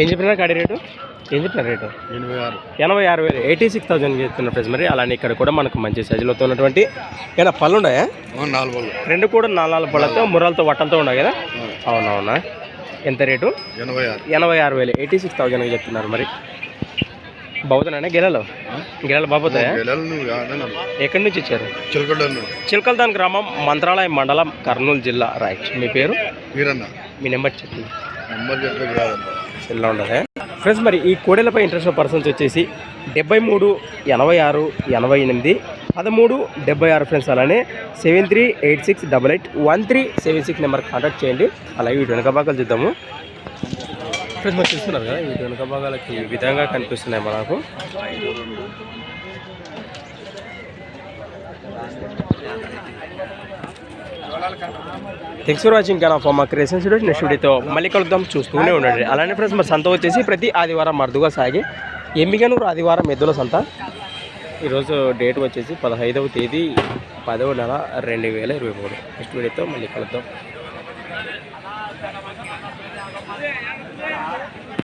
ఏం చెప్పినారు గాడి రేటు? ఏం చెప్పినారు రేటు? ఎనభై ఆరు. ఎనభై ఆరు వేలు. ఎయిటీ సిక్స్ థౌసండ్ చెప్తున్నారు ఫ్రెండ్స్ మరి. అలానే ఇక్కడ కూడా మనకు మంచి సైజులో ఉన్నటువంటి ఏమైనా పళ్ళు ఉన్నాయా? నాలుగు వాళ్ళు రెండు కూడా నాలుగు నాలుగు పళ్ళతో ముర్రలతో వట్టలతో ఉన్నాయి కదా? అవునవునా. ఎంత రేటు? ఎనభై ఆరు. ఎనభై ఆరు వేలు. ఎయిటీ సిక్స్ థౌజండ్కి చెప్తున్నారు మరి. బాగుతాయా పిల్లలు నువ్వు కాదన్నాను ఎక్కడి నుంచి ఇచ్చారు చిలకల్దాన్ గ్రామం మంత్రాలయం మండలం కర్నూలు జిల్లా రైట్ మీ పేరు? మీ నెంబర్ చెప్పండి. సెల్లో ఉండదా? ఫ్రెండ్స్ మరి ఈ కోడెలపై ఇంట్రెస్ట్ పర్సన్స్ వచ్చేసి డెబ్బై మూడు ఎనభై ఆరు ఎనభై ఎనిమిది పదమూడు డెబ్బై ఆరు ఫ్రెండ్స్ అలానే seven three eight six double eight one three seven six number contact చేయండి. అలాగే వీటి వెనక భాగాలు చూద్దాము. ఫ్రెండ్స్ మనం చూస్తున్నారు కదా? వీటి వెనుక భాగాలకి ఈ విధంగా కనిపిస్తున్నాయి మనకు. థ్యాంక్స్ ఫర్ వాచింగ్ కానీ ఫర్ మా క్రియేషన్స్ వీడియో నెక్స్ట్ వీడియోతో మళ్ళీ కలుద్దాం. చూస్తూనే ఉండండి. అలానే ఫ్రెండ్స్ మరి సంత వచ్చేసి ప్రతి ఆదివారం మరుదుగా సాగి ఎమ్మిగనూరు ఆదివారం ఎద్దుల సంత. ఈరోజు డేట్ వచ్చేసి పదహైదవ తేదీ పదవ నెల రెండు వేల ఇరవై మూడు. నెక్స్ట్ వీడియోతో మళ్ళీ కలుద్దాం.